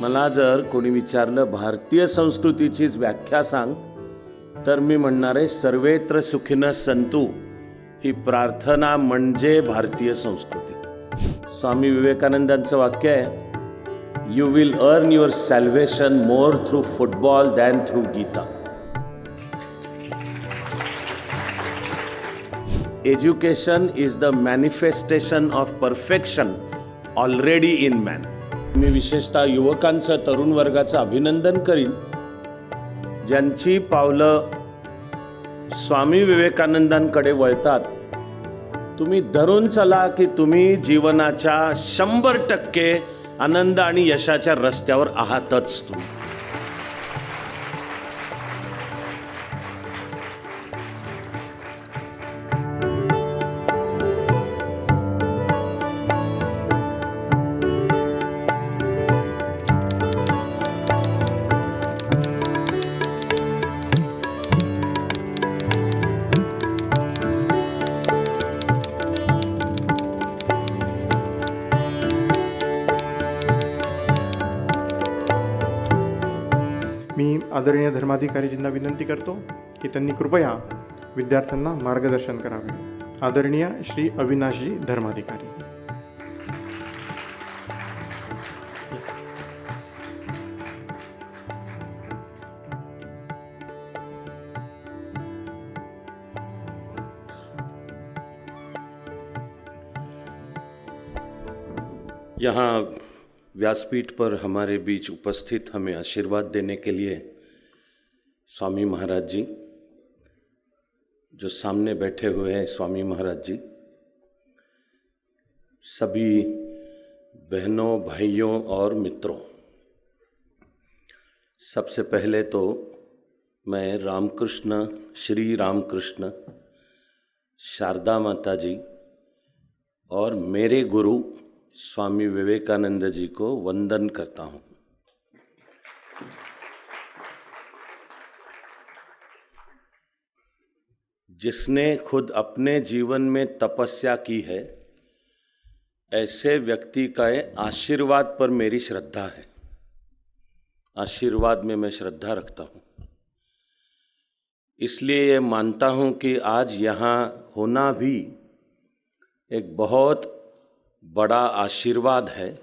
मला जर कोणी विचारलं भारतीय संस्कृतीचीच व्याख्या सांग तर मी म्हणणार आहे सर्वेत्र सुखिन संतू ही प्रार्थना म्हणजे भारतीय संस्कृती. स्वामी विवेकानंदांचं वाक्य आहे you will earn your salvation more through football than through Gita education is the manifestation of perfection already in man मी विशेषतः युवकांचं तरुण वर्गाचं अभिनंदन करीन. ज्यांची पावलं स्वामी विवेकानंदांकडे वळतात. तुम्ही धरून चला की तुम्ही जीवनाच्या शंभर टक्के आनंद आणि यशाच्या रस्त्यावर आहातच तुम्ही. आदरणीय धर्माधिकारीजींना विनंती करतो की त्यांनी कृपया विद्यार्थ्यांना मार्गदर्शन करावे. आदरणीय श्री अविनाशजी धर्माधिकारी. यहाँ व्यासपीठ पर हमारे बीच उपस्थित हमें आशीर्वाद देने के लिए स्वामी महाराज जी, जो सामने बैठे हुए हैं स्वामी महाराज जी, सभी बहनों, भाइयों और मित्रों। सबसे पहले तो मैं रामकृष्ण, श्री रामकृष्ण, शारदा माता जी और मेरे गुरु स्वामी विवेकानंद जी को वंदन करता हूँ। जिसने खुद अपने जीवन में तपस्या की है, ऐसे व्यक्ति का आशीर्वाद पर मेरी श्रद्धा है। आशीर्वाद में मैं श्रद्धा रखता हूँ। इसलिए ये मानता हूँ कि आज यहाँ होना भी एक बहुत बड़ा आशीर्वाद है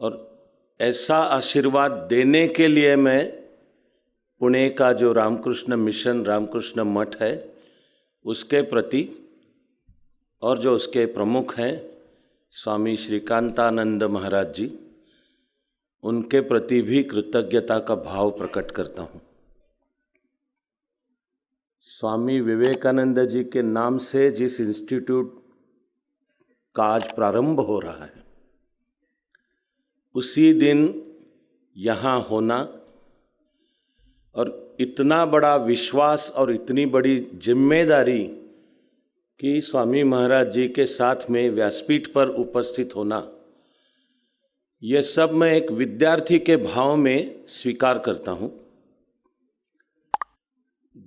और ऐसा आशीर्वाद देने के लिए मैं पुणे का जो रामकृष्ण मिशन, रामकृष्ण मठ है, उसके प्रति और जो उसके प्रमुख हैं, स्वामी श्रीकांतानंद महाराज जी, उनके प्रति भी कृतज्ञता का भाव प्रकट करता हूँ। स्वामी विवेकानंद जी के नाम से जिस इंस्टीट्यूट का आज प्रारंभ हो रहा है, उसी दिन यहाँ होना और इतना बड़ा विश्वास और इतनी बड़ी ज़िम्मेदारी कि स्वामी महाराज जी के साथ में व्यासपीठ पर उपस्थित होना यह सब मैं एक विद्यार्थी के भाव में स्वीकार करता हूँ।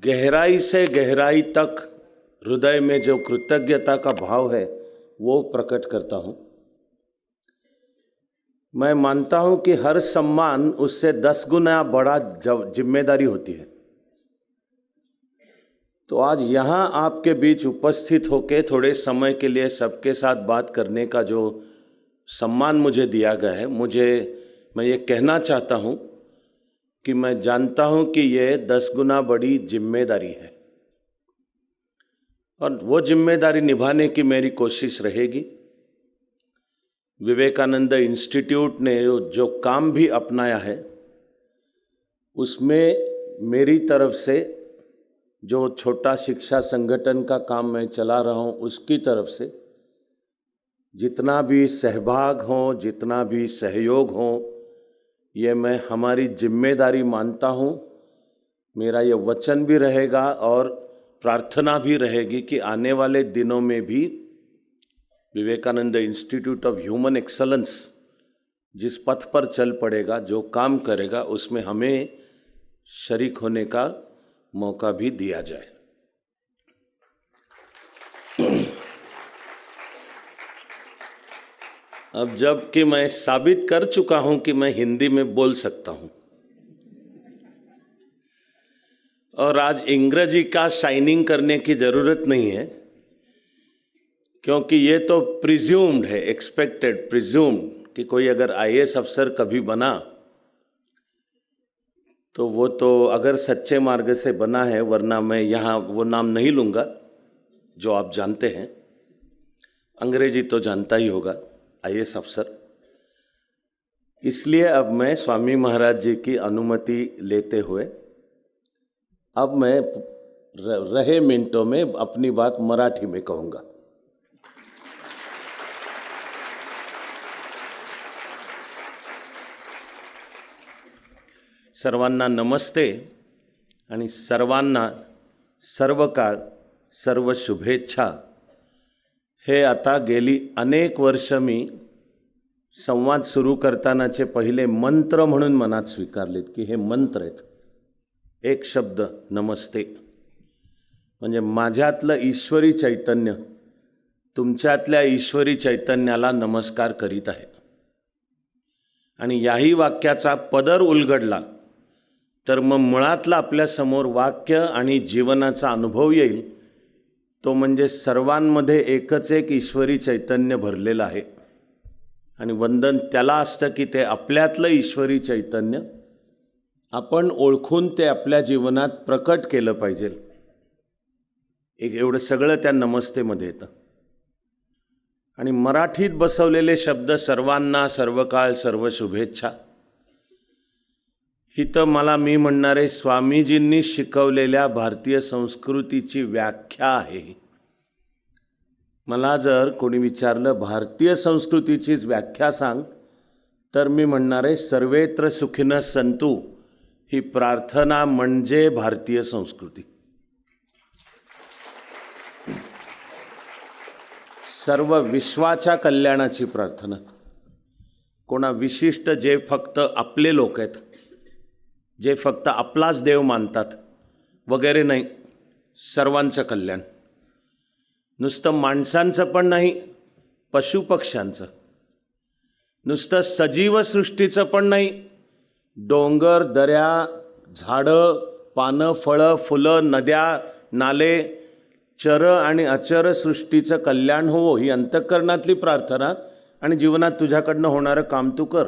गहराई से गहराई तक हृदय में जो कृतज्ञता का भाव है, वो प्रकट करता हूँ। मैं मानता हूँ कि हर सम्मान उससे दस गुना बड़ा ज़िम्मेदारी होती है। तो आज यहाँ आपके बीच उपस्थित होके थोड़े समय के लिए सबके साथ बात करने का जो सम्मान मुझे दिया गया है, मुझे, मैं ये कहना चाहता हूँ कि मैं जानता हूँ कि ये दस गुना बड़ी ज़िम्मेदारी है। और वो ज़िम्मेदारी निभाने की मेरी कोशिश रहेगी। विवेकानंद इंस्टीट्यूट ने जो काम भी अपनाया है, उसमें मेरी तरफ़ से जो छोटा शिक्षा संगठन का काम मैं चला रहा हूँ, उसकी तरफ़ से जितना भी सहभाग हो, जितना भी सहयोग हो, ये मैं हमारी ज़िम्मेदारी मानता हूँ। मेरा ये वचन भी रहेगा और प्रार्थना भी रहेगी कि आने वाले दिनों में भी Vivekananda institute of human excellence जिस पथ पर चल पड़ेगा, जो काम करेगा, उसमें हमें शरीक होने का मौका भी दिया जाए। अब जबकि मैं साबित कर चुका हूँ कि मैं हिंदी में बोल सकता हूँ, और आज इंग्रजी का शाइनिंग करने की ज़रूरत नहीं है क्योंकि ये तो प्रिज्यूम्ड है एक्सपेक्टेड प्रिज्यूम्ड कि कोई अगर आईएएस अफसर कभी बना तो वो तो अगर सच्चे मार्ग से बना है, वरना मैं यहाँ वो नाम नहीं लूँगा, जो आप जानते हैं। अंग्रेज़ी तो जानता ही होगा आईएएस अफसर इसलिए अब मैं स्वामी महाराज जी की अनुमति लेते हुए, अब मैं रहे मिनटों में अपनी बात मराठी में कहूँगा। सर्वांना नमस्ते आणि सर्वांना सर्व काळ सर्व शुभेच्छा. हे आता गेली अनेक वर्ष मी संवाद सुरू करतानाचे पहिले मंत्र म्हणून मनात स्वीकारलेत की हे मंत्र आहेत. एक शब्द नमस्ते. म्हणजे माझ्यातलं ईश्वरी चैतन्य तुमच्यातल्या ईश्वरी चैतन्याला नमस्कार करीत आहे. आणि याही वाक्याचा पदर उलगडला तर मग मुळातलं आपल्यासमोर वाक्य आणि जीवनाचा अनुभव येईल. तो म्हणजे सर्वांमध्ये एकच एक ईश्वरी चैतन्य भरलेलं आहे. आणि वंदन त्याला असतं की ते आपल्यातलं ईश्वरी चैतन्य आपण ओळखून ते आपल्या जीवनात प्रकट केलं पाहिजे. एक एवढं सगळं त्या नमस्तेमध्ये येतं. आणि मराठीत बसवलेले शब्द सर्वांना सर्व काळ सर्व शुभेच्छा. इथं मला मी म्हणणारे स्वामीजींनी शिकवलेल्या भारतीय संस्कृतीची व्याख्या आहे. मला जर कोणी विचारलं भारतीय संस्कृतीचीच व्याख्या सांग तर मी म्हणणारे सर्वेत्र सुखिन संतू ही प्रार्थना म्हणजे भारतीय संस्कृती. सर्व विश्वाच्या कल्याणाची प्रार्थना. कोणा विशिष्ट जे फक्त आपले लोक आहेत जे फक्त आपलाच देव मानतात वगैरे नाही सर्वांचं कल्याण. नुसतं माणसांचं पण नाही पशुपक्ष्यांचं. नुसतं सजीव सृष्टीचं पण नाही डोंगर दऱ्या झाडं पानं फळं फुलं नद्या नाले चर आणि अचर सृष्टीचं कल्याण होवो ही अंतःकरणातली प्रार्थना आणि जीवनात तुझ्याकडनं होणारं काम तू कर.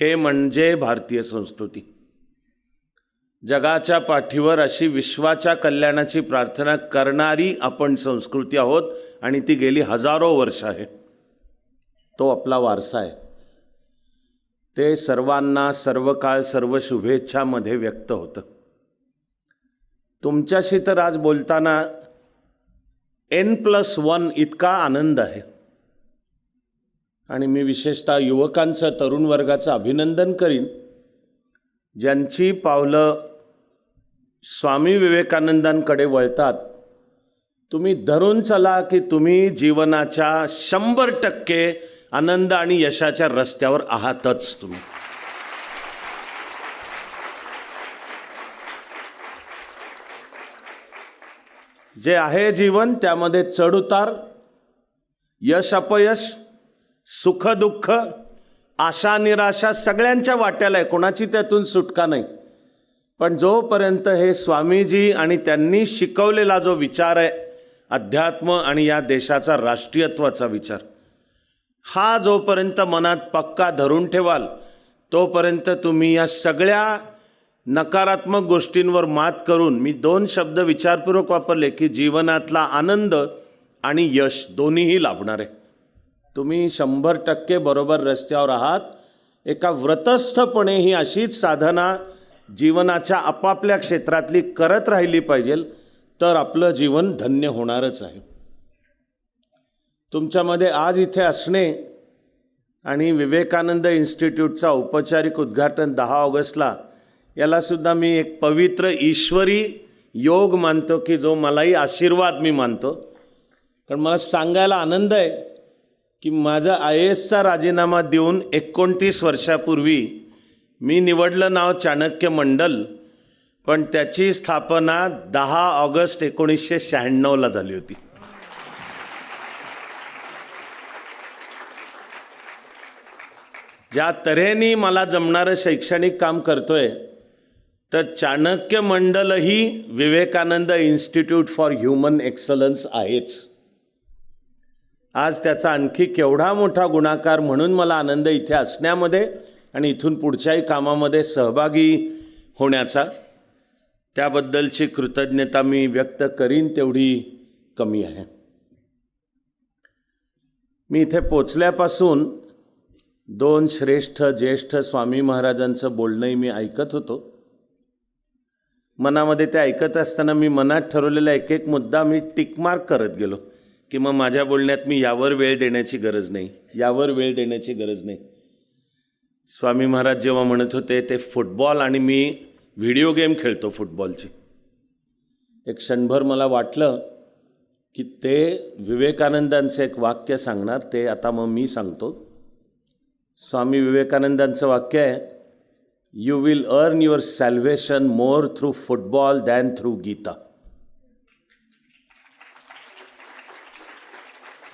हे म्हणजे भारतीय संस्कृती. जगाच्या पाठीवर अशी विश्वाच्या कल्याणाची प्रार्थना करणारी आपण संस्कृती आहोत आणि ती गेली हजारो वर्ष आहे. तो आपला वारसा आहे. ते सर्वांना सर्व काळ सर्व शुभेच्छामध्ये व्यक्त होतं. तुमच्याशी तर आज बोलताना एन प्लस वन इतका आनंद आहे. आणि मी विशेषतः युवकांचं तरुण वर्गाचं अभिनंदन करीन. ज्यांची पावलं स्वामी विवेकानंदांकडे वळतात तुम्ही धरून चला की तुम्ही जीवनाच्या शंभर टक्के आनंद आणि यशाच्या रस्त्यावर आहातच तुम्ही. जे आहे जीवन त्यामध्ये चढउतार यश अपयश सुख दुःख आशा निराशा सगळ्यांच्या वाट्याला आहे. कोणाची त्यातून सुटका नाही. पण जोपर्यंत हे स्वामीजी आणि त्यांनी शिकवलेला जो विचार आहे अध्यात्म आणि या देशाचा राष्ट्रीयत्वाचा विचार हा जोपर्यंत मनात पक्का धरून ठेवाल तोपर्यंत तुम्ही या सगळ्या नकारात्मक गोष्टींवर मात करून मी दोन शब्द विचारपूर्वक वापरले की जीवनातला आनंद आणि यश दोन्हीही लाभणार आहे. तुम्ही शंभर टक्के बरोबर रस्त्यावर आहात. एका व्रतस्थपणे ही अशीच साधना जीवनाच्या आपापल्या क्षेत्रातली करत राहिली पाहिजे तर आपलं जीवन धन्य होणारच आहे. तुमच्यामध्ये आज इथे असणे आणि विवेकानंद इन्स्टिट्यूटचा औपचारिक उद्घाटन दहा ऑगस्टला यालासुद्धा मी एक पवित्र ईश्वरी योग मानतो की जो मलाही आशीर्वाद मी मानतो. कारण मला सांगायला आनंद आहे की माझा आय एसचा राजीनामा देऊन एकोणतीस वर्षापूर्वी मी निवडलं नाव चाणक्य मंडल पण त्याची स्थापना दहा ऑगस्ट एकोणीसशे शहाण्णवला झाली होती. ज्या तऱ्हेने मला जमणारं शैक्षणिक काम करतोय तर Chanakya मंडलही Vivekananda institute for human excellence आहेच. आज त्याचा आणखी केवढा मोठा गुणाकार म्हणून मला आनंद इथे असण्यामध्ये आणि इथून पुढच्याही कामामध्ये सहभागी होण्याचा त्याबद्दलची कृतज्ञता मी व्यक्त करीन तेवढी कमी आहे. मी इथे पोचल्यापासून दोन श्रेष्ठ ज्येष्ठ स्वामी महाराजांचं बोलणंही मी ऐकत होतो. मनामध्ये ते ऐकत असताना मी मनात ठरवलेला एक एक मुद्दा मी टिकमार्क करत गेलो की मग माझ्या बोलण्यात मी यावर वेळ देण्याची गरज नाही यावर वेळ देण्याची गरज नाही. स्वामी महाराज जेव्हा म्हणत होते ते फुटबॉल आणि मी व्हिडिओ गेम खेळतो फुटबॉलची एक क्षणभर मला वाटलं की ते विवेकानंदांचं एक वाक्य सांगणार ते आता मग मी सांगतो. स्वामी विवेकानंदांचं वाक्य आहे you will earn your salvation more through football than through Gita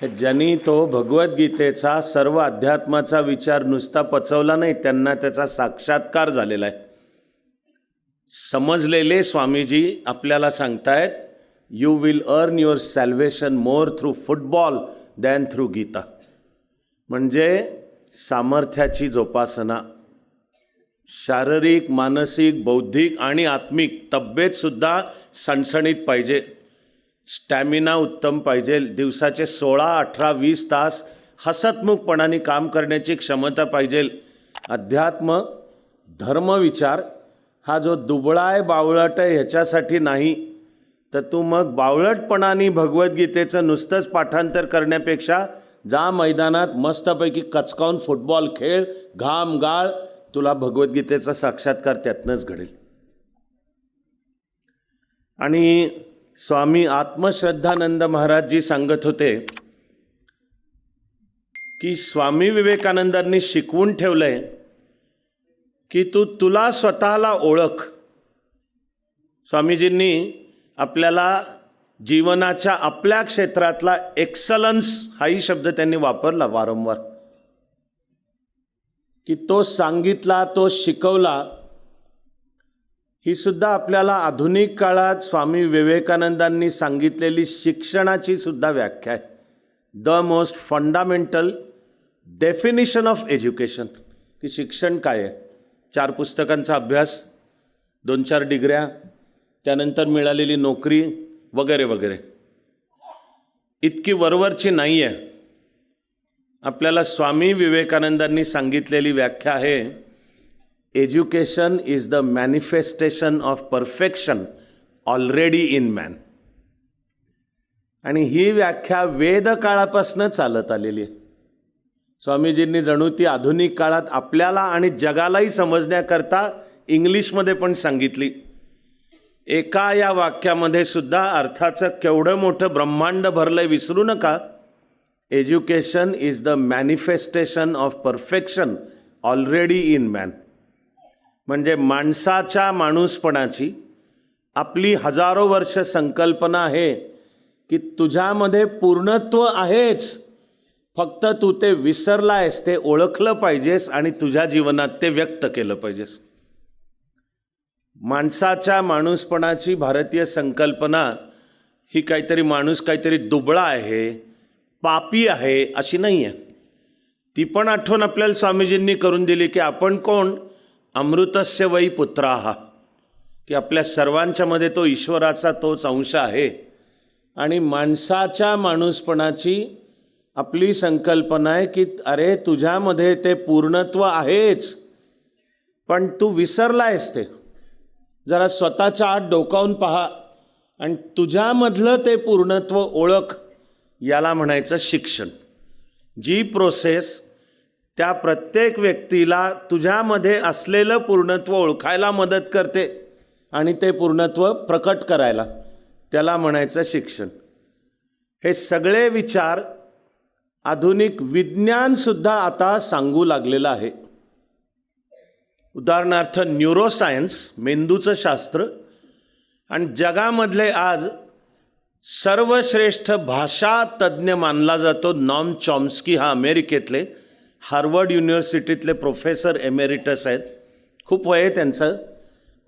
ज्यांनी तो भगवद्गीतेचा सर्व अध्यात्माचा विचार नुसता पचवला नाही त्यांना त्याचा साक्षात्कार झालेला आहे. समजलेले स्वामीजी आपल्याला सांगतायत you will earn your salvation more through football than through Gita. म्हणजे सामर्थ्याची जोपासना. शारीरिक मानसिक बौद्धिक आणि आत्मिक तब्येतसुद्धा सणसणीत पाहिजे. स्टॅमिना उत्तम पाहिजे. दिवसाचे सोळा अठरा वीस तास हसतमुखपणाने काम करण्याची क्षमता पाहिजे. अध्यात्म धर्मविचार हा जो दुबळा आहे बावळट आहे ह्याच्यासाठी नाही. तर तू मग बावळटपणाने भगवद्गीतेचं नुसतंच पाठांतर करण्यापेक्षा जा मैदानात मस्तपैकी कचकावून फुटबॉल खेळ घाम गाळ तुला भगवद्गीतेचा साक्षात्कार त्यातनंच घडेल. आणि स्वामी आत्मश्रद्धानंद महाराजजी सांगत होते की स्वामी विवेकानंदांनी शिकवून ठेवलंय की तू तुला स्वतःला ओळख. स्वामीजींनी आपल्याला जीवनाच्या आपल्या क्षेत्रातला एक्सलन्स हाही शब्द त्यांनी वापरला वारंवार. की तो सांगितला तो शिकवला ही सुद्धा आपल्याला आधुनिक काळात स्वामी विवेकानंदांनी सांगितलेली शिक्षणाची सुद्धा व्याख्या आहे. The most fundamental definition of education की शिक्षण काय आहे? चार पुस्तकांचा अभ्यास दोन चार डिग्र्या त्यानंतर मिळालेली नोकरी वगैरे वगैरे. इतकी वरवरची नाही आहे. आपल्याला स्वामी विवेकानंदांनी सांगितलेली व्याख्या आहे education is the manifestation of perfection already in man आणि ही व्याख्या वेदकाळापासून चालत आलेली आहे. स्वामीजींनी जणू ती आधुनिक काळात आपल्याला आणि जगालाही समजण्याकरता इंग्लिशमध्ये पण सांगितली. एका या वाक्यामध्ये सुद्धा अर्थाचं केवढं मोठं ब्रह्मांड भरलंय विसरू नका. Education is the manifestation of perfection already in man म्हणजे माणसाच्या माणूसपणाची आपली हजारो वर्ष संकल्पना आहे की तुझ्यामध्ये पूर्णत्व आहेच. फक्त तू ते विसरला आहेस ते ओळखलं पाहिजेस आणि तुझ्या जीवनात ते व्यक्त केलं पाहिजेस. माणसाच्या माणूसपणाची भारतीय संकल्पना ही काहीतरी माणूस काहीतरी दुबळा आहे पापी आहे अशी नाही आहे ती पण आठवण आपल्याला स्वामीजींनी करून दिली की आपण कोण? अमृतस्य वै पुत्रा की आपल्या सर्वांच्यामध्ये तो ईश्वराचा तोच अंश आहे. आणि माणसाच्या माणूसपणाची आपली संकल्पना आहे की अरे तुझ्यामध्ये ते पूर्णत्व आहेच. पण तू विसरला आहेस ते. जरा स्वतःच्या आत डोकावून पहा. आणि तुझ्यामधलं ते पूर्णत्व ओळख याला म्हणायचं शिक्षण. जी प्रोसेस त्या प्रत्येक व्यक्तीला तुझ्यामध्ये असलेलं पूर्णत्व ओळखायला मदत करते आणि ते पूर्णत्व प्रकट करायला त्याला म्हणायचं शिक्षण. हे सगळे विचार आधुनिक विज्ञानसुद्धा आता सांगू लागलेलं आहे. उदाहरणार्थ न्यूरोसायन्स मेंदूचं शास्त्र आणि जगामधले आज सर्वश्रेष्ठ भाषा तज्ज्ञ मानला जातो नॉम चॉम्स्की हा अमेरिकेतले. हार्वर्ड युनिव्हर्सिटीतले प्रोफेसर एमेरिटस आहेत. खूप वय आहे त्यांचं.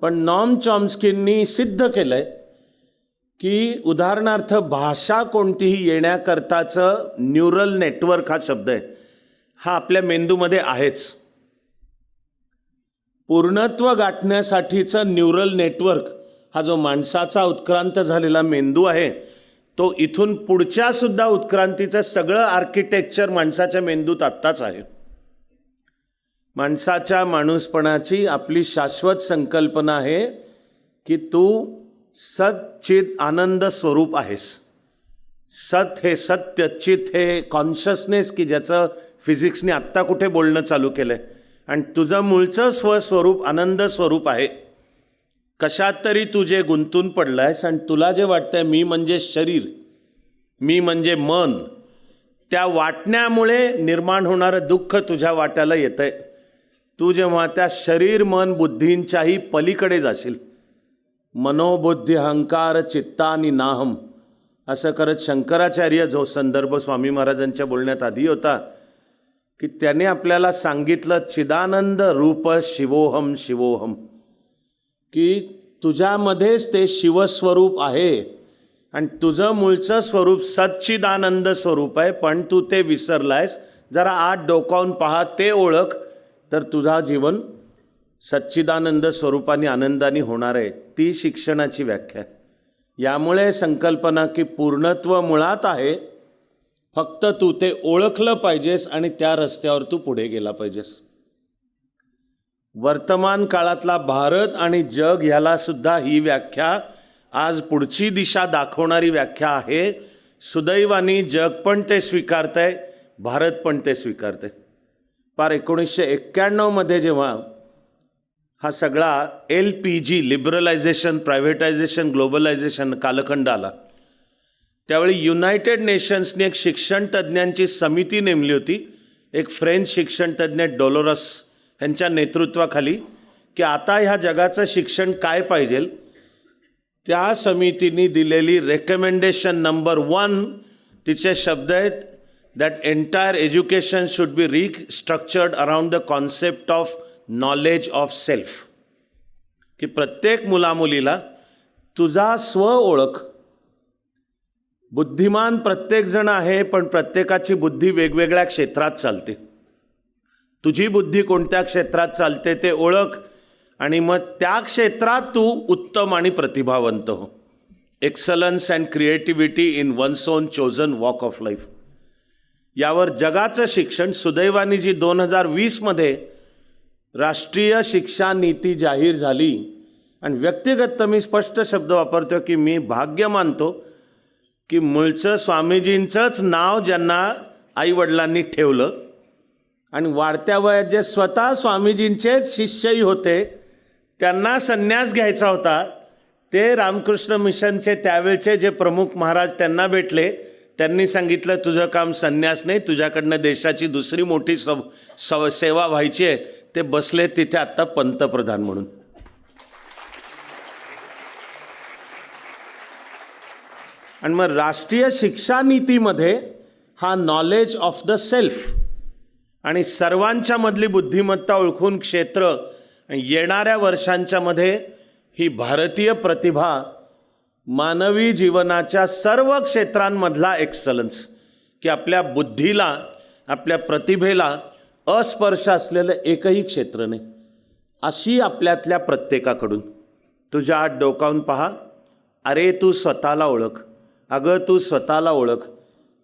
पण नॉम चॉम्स्कींनी सिद्ध केलं आहे की उदाहरणार्थ भाषा कोणतीही येण्याकरताचं न्यूरल नेटवर्क हा शब्द आहे. हा आपल्या मेंदूमध्ये आहेच. पूर्णत्व गाठण्यासाठीचं न्यूरल नेटवर्क हा जो माणसाचा उत्क्रांत झालेला मेंदू आहे तो इथून पुढच्यासुद्धा उत्क्रांतीचं सगळं आर्किटेक्चर माणसाच्या मेंदूत आत्ताच आहे. माणसाच्या माणूसपणाची आपली शाश्वत संकल्पना आहे की तू सच्चित आनंद स्वरूप आहेस. सत हे सत्य चित हे कॉन्शियसनेस की ज्याचं फिजिक्सने आत्ता कुठे बोलणं चालू केलं आहे आणि तुझं मूळचं स्वस्वरूप आनंद स्वरूप आहे. कशात तरी तुझे गुंतून पडलं आहेस आणि तुला जे वाटतंय मी म्हणजे शरीर मी म्हणजे मन त्या वाटण्यामुळे निर्माण होणारं दुःख तुझ्या वाट्याला येतंय. तू जेव्हा त्या शरीर मन बुद्धींच्याही पलीकडे जाशील मनोबुद्धी अहंकार चित्ता आणि नाहम असं करत शंकराचार्य जो संदर्भ स्वामी महाराजांच्या बोलण्यात आधी होता की त्याने आपल्याला सांगितलं चिदानंद रूप शिवोहम शिवोहम. की तुझ्यामध्येच ते शिवस्वरूप आहे. आणि तुझं मूळचं स्वरूप सच्चिदानंद स्वरूप आहे पण तू ते विसरलायस. जरा आत डोकावून पहा ते ओळख. तर तुझा जीवन सच्चिदानंद स्वरूपाने आनंदाने होणार आहे ती शिक्षणाची व्याख्या आहे. यामुळे संकल्पना की पूर्णत्व मुळात आहे. फक्त तू ते ओळखलं पाहिजेस आणि त्या रस्त्यावर तू पुढे गेला पाहिजेस. वर्तमान काळातला भारत आणि जग ह्यालासुद्धा ही व्याख्या आज पुढची दिशा दाखवणारी व्याख्या आहे. सुदैवानी जग पण ते स्वीकारतंय भारत पण ते स्वीकारते पार एकोणीसशे एक्क्याण्णवमध्ये जेव्हा हा सगळा L P G liberalisation privatisation globalisation कालखंड आला त्यावेळी युनायटेड नेशन्सने एक शिक्षण तज्ज्ञांची समिती नेमली होती. एक फ्रेंच शिक्षण तज्ज्ञ डोलोरस यांच्या नेतृत्वाखाली की आता ह्या जगाचं शिक्षण काय पाहिजे त्या समितीने दिलेली रेकमेंडेशन नंबर वन तिचे शब्द आहेत that entire education should be restructured around the concept of knowledge of self की प्रत्येक मुलामुलीला तुझा स्व ओळख बुद्धिमान प्रत्येकजण आहे पण प्रत्येकाची बुद्धी वेगवेगळ्या क्षेत्रात चालते. तुझी बुद्धी कोणत्या क्षेत्रात चालते ते ओळख आणि मग त्या क्षेत्रात तू उत्तम आणि प्रतिभावंत हो. Excellence and creativity in one's own chosen walk of life यावर जगाचं शिक्षण सुदैवानी जी दोन हजार वीसमध्ये राष्ट्रीय शिक्षा नीती जाहीर झाली आणि व्यक्तिगत मी स्पष्ट शब्द वापरतो की मी भाग्य मानतो की मूळचं स्वामीजींचंच नाव ज्यांना आईवडिलांनी ठेवलं आणि वाढत्या वयात जे स्वतः स्वामीजींचेच शिष्यही होते त्यांना संन्यास घ्यायचा होता. ते रामकृष्ण मिशनचे त्यावेळचे जे प्रमुख महाराज त्यांना भेटले. त्यांनी सांगितलं तुझं काम संन्यास नाही तुझ्याकडनं देशाची दुसरी मोठी सव सव सेवा व्हायची आहे. ते बसले तिथे आत्ता पंतप्रधान म्हणून. आणि मग राष्ट्रीय शिक्षा नीतीमध्ये हा नॉलेज ऑफ द सेल्फ आणि सर्वांच्या मधली बुद्धिमत्ता ओळखून क्षेत्र येणाऱ्या वर्षांच्या मध्ये ही भारतीय प्रतिभा मानवी जीवनाच्या सर्व क्षेत्रांमधला एक्सलन्स की आपल्या बुद्धीला आपल्या प्रतिभेला अस्पर्श असलेलं एकही क्षेत्र नाही. अशी आपल्यातल्या प्रत्येकाकडून. तुझ्या आत डोकावून पहा. अरे तू स्वतःला ओळख. अगं तू स्वतःला ओळख.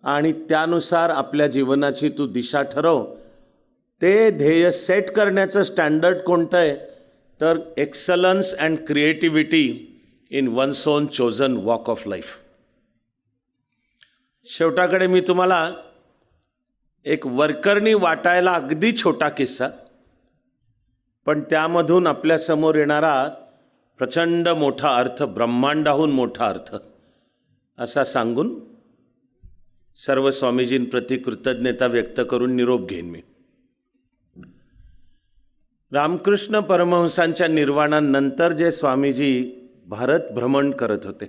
आणि त्यानुसार आपल्या जीवनाची तू दिशा ठरव. ते ध्येय सेट करण्याचं स्टँडर्ड कोणतं आहे? तर excellence and creativity in one's own chosen walk of life शेवटाकडे मी तुम्हाला एक वर्करनी वाटायला अगदी छोटा किस्सा पण त्यामधून आपल्यासमोर येणारा प्रचंड मोठा अर्थ ब्रह्मांडाहून मोठा अर्थ असा सांगून सर्व स्वामीजींप्रती कृतज्ञता व्यक्त करून निरोप घेईन मी. रामकृष्ण परमहंसांच्या निर्वाणानंतर जे स्वामीजी भारत भ्रमण करत होते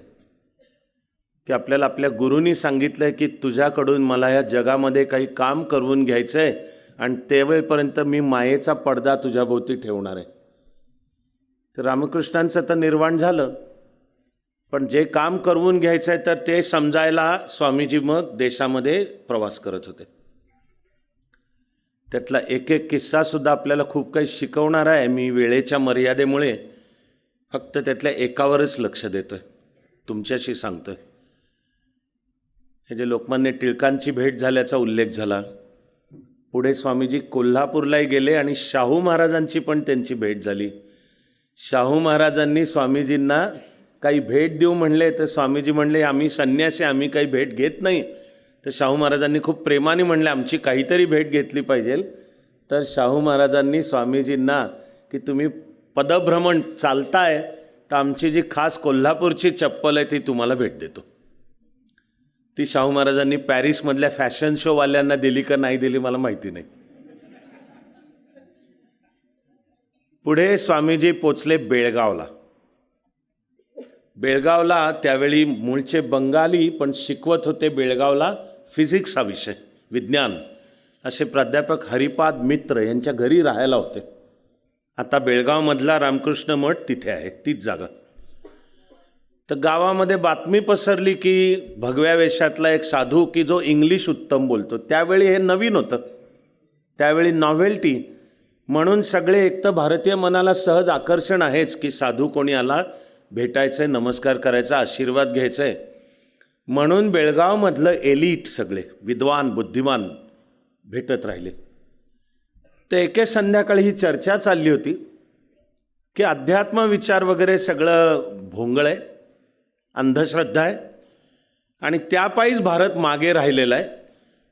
की आपल्याला आपल्या गुरुनी सांगितलं की तुझ्याकडून मला या जगामध्ये काही काम करून घ्यायचं आहे आणि त्यावेळेपर्यंत मी मायेचा पडदा तुझ्याभोवती ठेवणार आहे. तर रामकृष्णांचं तर निर्वाण झालं. पण जे काम करवून घ्यायचं आहे तर ते समजायला स्वामीजी मग देशामध्ये प्रवास करत होते. त्यातला एक एक किस्सासुद्धा आपल्याला खूप काही शिकवणार आहे. मी वेळेच्या मर्यादेमुळे फक्त त्यातल्या एकावरच लक्ष देतो आहे तुमच्याशी सांगतो आहे हे जे लोकमान्य टिळकांची भेट झाल्याचा उल्लेख झाला. पुढे स्वामीजी कोल्हापूरलाही गेले आणि शाहू महाराजांची पण त्यांची भेट झाली. शाहू महाराजांनी स्वामीजींना काही भेट देऊ म्हणले तर स्वामीजी म्हणले आम्ही संन्यासी आम्ही काही भेट घेत नाही. तर शाहू महाराजांनी खूप प्रेमाने म्हणले आमची काहीतरी भेट घेतली पाहिजे. तर शाहू महाराजांनी स्वामीजींना की तुम्ही पदभ्रमण चालताय तर आमची जी खास कोल्हापूरची चप्पल आहे ती तुम्हाला भेट देतो. ती शाहू महाराजांनी पॅरिसमधल्या फॅशन शोवाल्यांना दिली का नाही दिली मला माहिती नाही. पुढे स्वामीजी पोचले बेळगावला. बेळगावला त्यावेळी मूळचे बंगाली पण शिकवत होते बेळगावला. फिजिक्स हा विषय विज्ञान. असे प्राध्यापक हरिपाद मित्र यांच्या घरी राहायला होते. आता बेळगावमधला रामकृष्ण मठ तिथे आहे तीच जागा. तर गावामध्ये बातमी पसरली की भगव्या वेशातला एक साधू की जो इंग्लिश उत्तम बोलतो. त्यावेळी हे नवीन होतं. त्यावेळी नॉव्हेल्टी म्हणून सगळे एक तर भारतीय मनाला सहज आकर्षण आहेच की साधू कोणी आला भेटायचं आहे नमस्कार करायचा आशीर्वाद घ्यायचा आहे म्हणून बेळगावमधलं एलिट सगळे विद्वान बुद्धिमान भेटत राहिले. तर एके संध्याकाळी ही चर्चा चालली होती की अध्यात्म विचार वगैरे सगळं भोंगळ आहे अंधश्रद्धा आहे आणि त्यापायीच भारत मागे राहिलेला आहे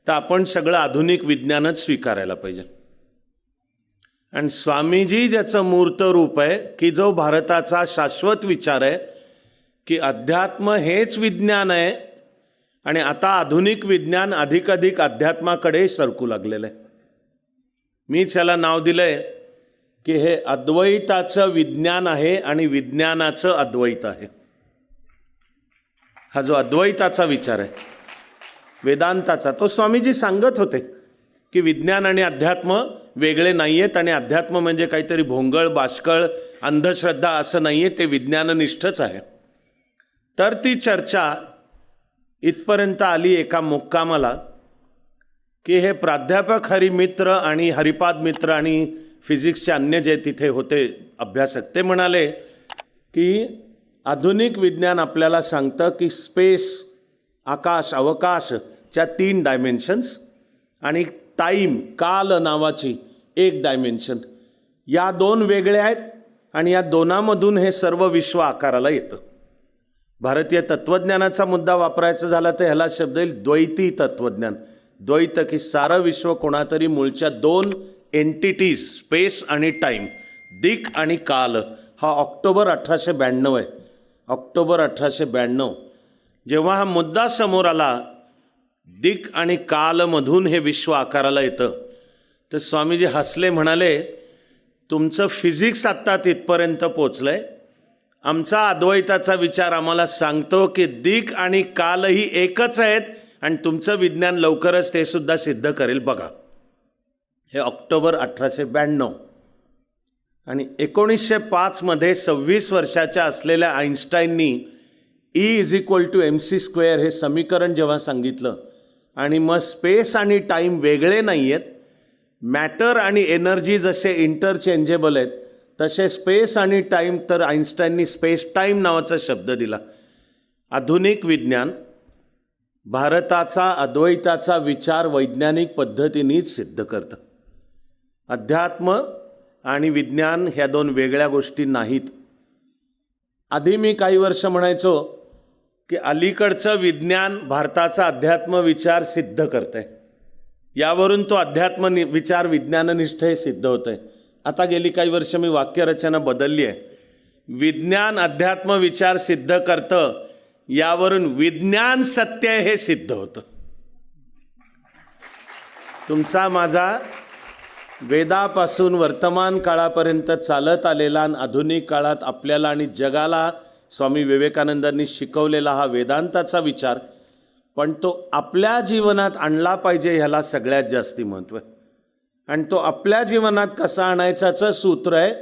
तर आपण सगळं आधुनिक विज्ञानच स्वीकारायला पाहिजे. आणि स्वामीजी ज्याचं मूर्त रूप आहे की जो भारताचा शाश्वत विचार आहे की अध्यात्म हेच विज्ञान आहे आणि आता आधुनिक विज्ञान अधिकाधिक अध्यात्माकडे सरकू लागलेलं आहे. मीच याला नाव दिलं आहे की हे अद्वैताचं विज्ञान आहे आणि विज्ञानाचं अद्वैत आहे. हा जो अद्वैताचा विचार आहे वेदांताचा तो स्वामीजी सांगत होते की विज्ञान आणि अध्यात्म वेगळे नाही आहेत आणि अध्यात्म म्हणजे काहीतरी भोंगळ बाष्कळ अंधश्रद्धा असं नाही आहे ते विज्ञाननिष्ठच आहे. तर ती चर्चा इथपर्यंत आली एका मुक्कामाला की हे प्राध्यापक हरिमित्र आणि हरिपाद मित्र आणि फिजिक्सचे अन्य जे तिथे होते अभ्यासक ते म्हणाले की आधुनिक विज्ञान आपल्याला सांगतं की स्पेस आकाश अवकाशच्या तीन डायमेन्शन्स आणि टाईम काल नावाची एक डायमेन्शन. या दोन वेगळ्या आहेत आणि या दोनामधून हे सर्व विश्व आकाराला येतं. भारतीय तत्त्वज्ञानाचा मुद्दा वापरायचा झाला तर ह्याला शब्द येईल द्वैती तत्त्वज्ञान. द्वैत की सारं विश्व कोणातरी मूळच्या दोन एंटिटीज स्पेस आणि टाईम दिक आणि काल. हा ऑक्टोबर अठराशे ब्याण्णव आहे. ऑक्टोबर अठराशे ब्याण्णव. जेव्हा हा मुद्दा समोर आला दिक आणि कालमधून हे विश्व आकाराला येतं. तर स्वामीजी हसले म्हणाले तुमचं फिजिक्स आत्ता तिथपर्यंत पोचलं आहे आमचा अद्वैताचा विचार आम्हाला सांगतो की दिक आणि कालही एकच आहेत आणि तुमचं विज्ञान लवकरच ते सुद्धा सिद्ध करेल. बघा. हे ऑक्टोबर अठराशे ब्याण्णव. आणि एकोणीसशे पाचमध्ये सव्वीस वर्षाच्या असलेल्या आईन्स्टाईननी E is equal to M C square हे समीकरण जेव्हा सांगितलं आणि मग स्पेस आणि टाईम वेगळे नाही आहेत मॅटर आणि एनर्जी जसे इंटरचेंजेबल आहेत तसे स्पेस आणि टाईम तर आईन्स्टाईननी स्पेस टाईम नावाचा शब्द दिला. आधुनिक विज्ञान भारताचा अद्वैताचा विचार वैज्ञानिक पद्धतीनेच सिद्ध करतं. अध्यात्म आणि विज्ञान ह्या दोन वेगळ्या गोष्टी नाहीत. आधी मी काही वर्ष म्हणायचो की अलीकडचं विज्ञान भारताचा अध्यात्म विचार सिद्ध करतं आहे यावरून तो अध्यात्म नि विचार विज्ञाननिष्ठ हे सिद्ध होतं आहे आता गेली काही वर्ष मी वाक्यरचना बदलली आहे. विज्ञान अध्यात्म विचार सिद्ध करतं यावरून विज्ञान सत्य हे सिद्ध होतं. तुमचा माझा वेदापासून वर्तमान काळापर्यंत चालत आलेला आणि आधुनिक काळात आपल्याला आणि जगाला स्वामी विवेकानंदांनी शिकवलेला हा वेदांताचा विचार पण तो आपल्या जीवनात आणला पाहिजे ह्याला सगळ्यात जास्ती महत्त्व आहे. आणि तो आपल्या जीवनात कसा आणायचाचं सूत्र आहे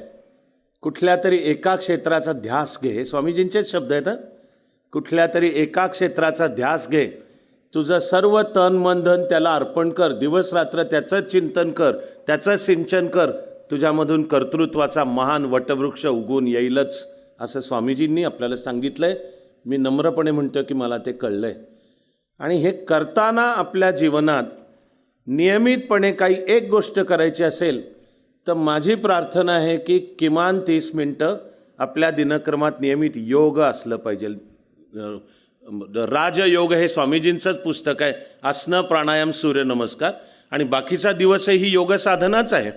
कुठल्या तरी एका क्षेत्राचा ध्यास घे. हे स्वामीजींचेच शब्द आहेत कुठल्या तरी एका क्षेत्राचा ध्यास घे. तुझं सर्व तन मन धन त्याला अर्पण कर. दिवस रात्र त्याचं चिंतन कर. त्याचं सिंचन कर. तुझ्यामधून कर्तृत्वाचा महान वटवृक्ष उगून येईलच असं स्वामीजींनी आपल्याला सांगितलं आहे मी नम्रपणे म्हणतो की मला ते कळलं आहे आणि हे करताना आपल्या जीवनात नियमितपणे काही एक गोष्ट करायची असेल तर माझी प्रार्थना आहे की किमान तीस मिनटं आपल्या दिनक्रमात नियमित योग असलं पाहिजे. राजयोग हे स्वामीजींचंच पुस्तक आहे. आसनं प्राणायाम सूर्यनमस्कार आणि बाकीचा दिवसही योग साधनाच आहे.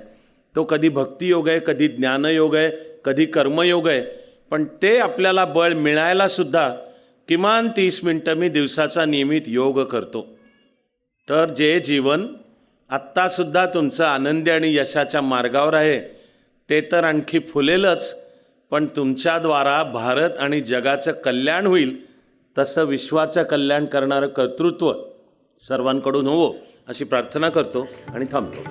तो कधी भक्तियोग आहे कधी ज्ञानयोग आहे कधी कर्मयोग आहे. पण ते आपल्याला बळ मिळायलासुद्धा किमान तीस मिनटं मी दिवसाचा नियमित योग करतो. तर जे जीवन आत्तासुद्धा तुमचं आनंदी आणि यशाच्या मार्गावर आहे ते तर आणखी फुलेलच पण तुमच्याद्वारा भारत आणि जगाचं कल्याण होईल तसं विश्वाचं कल्याण करणारं कर्तृत्व सर्वांकडून होवो अशी प्रार्थना करतो आणि थांबतो.